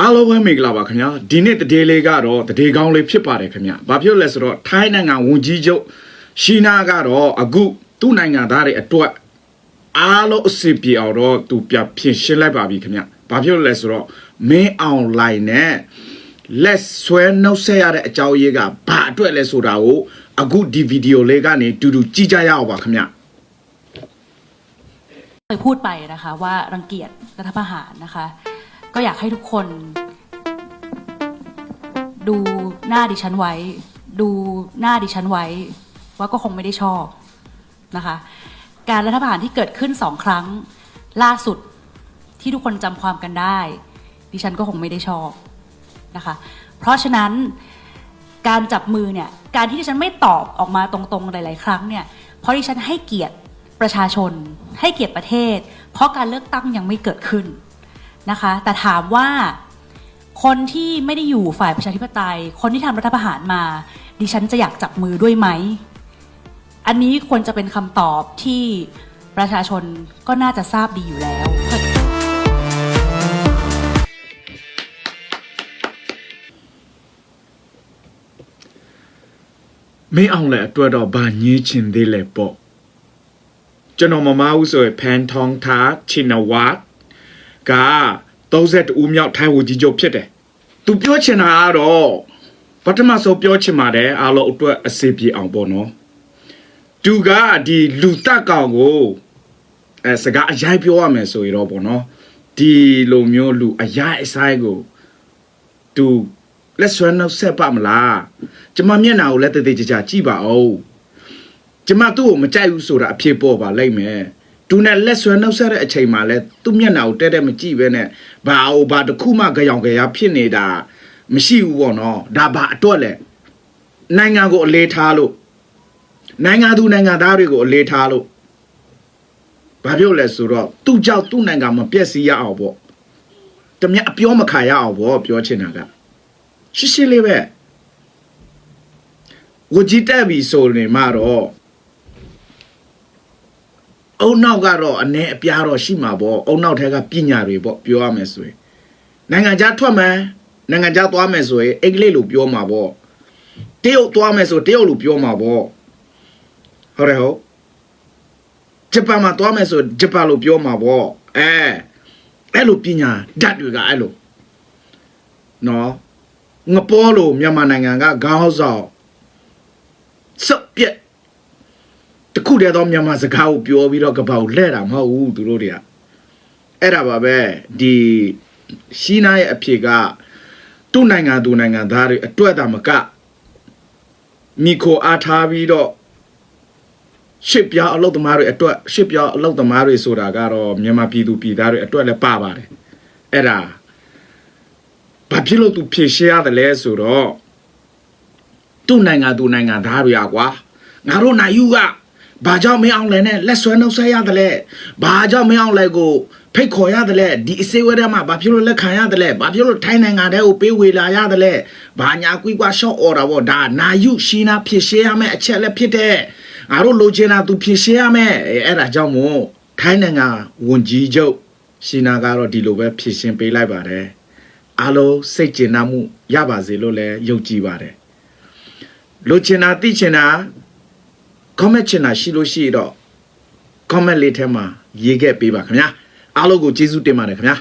အားလုံးပဲမင်္ဂလာပါခင်ဗျာဒီနေ့တည်လေးကတော့တည်ကောင်းလေးဖြစ်ပါတယ်ခင်ဗျာဘာဖြစ်လို့လဲဆိုတော့ထိုင်းနိုင်ငံဝန်ကြီးချုပ်ရှီနာကတော့အခုသူ့နိုင်ငံသားတွေအတွက်အားလုံးအစီပြေအောင်တော့သူပြပြင်ရှင်းလိုက်ပါပြီခင်ဗျာဘာဖြစ်လို့လဲဆိုတော့မင်းအွန်လိုင်းနဲ့လက်ဆွဲနှုတ်ဆက်ရတဲ့အကြောင်းအရေးကဘာအတွက်လဲဆိုတာကိုအခုဒီဗီဒီယိုလေးကနေတူတူကြည့်ကြရအောင်ပါခင်ဗျာ เคยพูดไปนะคะว่ารังเกียจรัฐประหารนะคะ ก็อยากให้ทุกคน ดูหน้าดิฉันไว้ ดูหน้าดิฉันไว้ ว่าก็คงไม่ได้ชอบนะคะ การรัฐประหารที่เกิดขึ้นสองครั้งล่าสุดที่ทุกคนจำความกันได้ ดิฉันก็คงไม่ได้ชอบนะคะ เพราะฉะนั้นการจับมือเนี่ยการที่ดิฉันไม่ตอบออกมาตรงๆหลาย ๆ ครั้งเนี่ยเพราะดิฉันให้เกียรติประชาชน ให้เกียรติประเทศ เพราะการเลือกตั้งยังไม่เกิดขึ้น นะคะ แต่ถามว่า คนที่ไม่ได้อยู่ฝ่ายประชาธิปไตย คนที่ทำรัฐประหารมา ดิฉันจะอยากจับมือด้วยไหม อันนี้ควรจะเป็นคำตอบที่ประชาชนก็น่าจะทราบดีอยู่แล้ว မင်းအောင်လည်းအတွက်တော့ဗာညင်းချင်သေးလေပေါ့ကျွန်တော်မမဦးဆိုရင်ဖန်ထောင်သာချင်နဝတ် က32ဦးမြောက်ထိုင်ဝကြီးချုပ်ဖြစ်တယ်သူပြောချင်တာကတော့ပထမဆုံးပြောချင်ပါတယ်အားလုံးအတွက်အစီပြေအောင်ပေါ့နော်သူကဒီလူတက်ကောင်ကိုအဲစကားအရိုက်ပြောရမယ်ဆိုရင်တော့ပေါ့နော်ဒီလိုမျိုးလူအရိုက်အဆိုင်ကိုသူလက်ဆွဲနှုတ်ဆက်ပါမလားကျမမျက်နှာကိုလက်သေးသေးချာချာကြည့်ပါဦးကျမသူ့ကိုမကြိုက်ဘူးဆိုတာအဖြစ်ပေါ်ပါလိမ့်မယ် သူနဲ့လက်ဆွဲနှုတ်ဆက်တဲ့အချိန်မှာလဲသူ့မျက်နှာကိုတဲတဲမကြည့်ပဲနဲ့ဘာအိုဘာတစ်ခုမှကြောင်ကြရဖြစ်နေတာမရှိဘူးပေါ့နော်ဒါဘာအတွက်လဲနိုင်ငံကိုအလေးထားလို့နိုင်ငံသူနိုင်ငံသားတွေကိုအလေးထားလို့ဘာပြောလဲဆိုတော့သူ့ကြောင့်သူ့နိုင်ငံမပျက်စီးရအောင်ပေါ့တမန်အပြောမခါရအောင်ပေါ့ပြောချင်တာကရှင်းရှင်းလေးပဲဝကြီးတက်ပြီဆိုနေမှတော့ အုံနောက်ကတော့အ ਨੇ အပြားတော့ရှိမှာပေါ့အုံနောက်ထဲကပညာတွေပေါ့ပြောရမယ်ဆိုရင်နိုင်ငံခြားထွက်မယ်နိုင်ငံခြားသွားမယ်ဆိုရင်အင်္ဂလိပ်လိုပြောမှာပေါ့တရုတ်သွားမယ်ဆိုတရုတ်လိုပြောမှာပေါ့ဟုတ်တယ်ဟုတ်ဂျပန်မှာသွားမယ်ဆိုဂျပန်လိုပြောမှာပေါ့အဲအဲ့လိုပညာဓာတ်တွေကအဲ့လိုနော်ငပေါ်လို့မြန်မာနိုင်ငံကခေါင်းဆောင်စက်ပြက် တခုတည်းသောမြန်မာစကားကိုပြောပြီးတော့ကပောက်လှဲ့တာမဟုတ်ဘူးသူတို့တွေကအဲ့ဒါပါပဲဒီရှီနာရဲ့အဖြေကသူ့နိုင်ငံသူနိုင်ငံသားတွေအတွက်တာမကမိခိုအားထားပြီးတော့ရှစ်ပြားအလုတ်သမားတွေအတွက်ရှစ်ပြားအလုတ်သမားတွေဆိုတာကတော့မြန်မာပြည်သူပြည်သားတွေအတွက်လည်းပါပါတယ်အဲ့ဒါဘာဖြစ်လို့သူဖြေရှင်းရတယ်လဲဆိုတော့သူ့နိုင်ငံသူနိုင်ငံသားတွေอ่ะကွာငါတို့နိုင်ယူက ဘာကြောင့်မင်းအောင်လဲနဲ့လက်ဆွဲနှုတ်ဆက်ရတယ်လဲဘာကြောင့်မင်းအောင်လဲကိုဖိတ်ခေါ်ရတယ်လဲဒီအစည်းအဝေးထဲမှာဘာဖြစ်လို့လက်ခံရတယ်လဲဘာဖြစ်လို့ထိုင်းနိုင်ငံတဲကိုပေးဝေလာရတယ်လဲဘာညာကွီကွာရှော့အော်တာပေါ့ဒါနာယူရှီနာဖြေရှင်းရမယ်အချက်လက်ဖြစ်တဲ့ငါတို့လိုချင်တာသူဖြေရှင်းရမယ်အဲ့ဒါကြောင့်မို့ထိုင်းနိုင်ငံဝန်ကြီးချုပ်ရှီနာကတော့ဒီလိုပဲဖြေရှင်းပေးလိုက်ပါတယ်အားလုံးစိတ်ကျဉ်နှံ့မှုရပါစေလို့လည်းယုံကြည်ပါတယ်လိုချင်တာသိချင်တာ comment ချင်တာရှိလို့ရှိရင်တော့ comment လေးထဲမှာရေးခဲ့ပေးပါခင်ဗျာအားလုံးကိုကျေးဇူးတင်ပါတယ်ခင်ဗျာ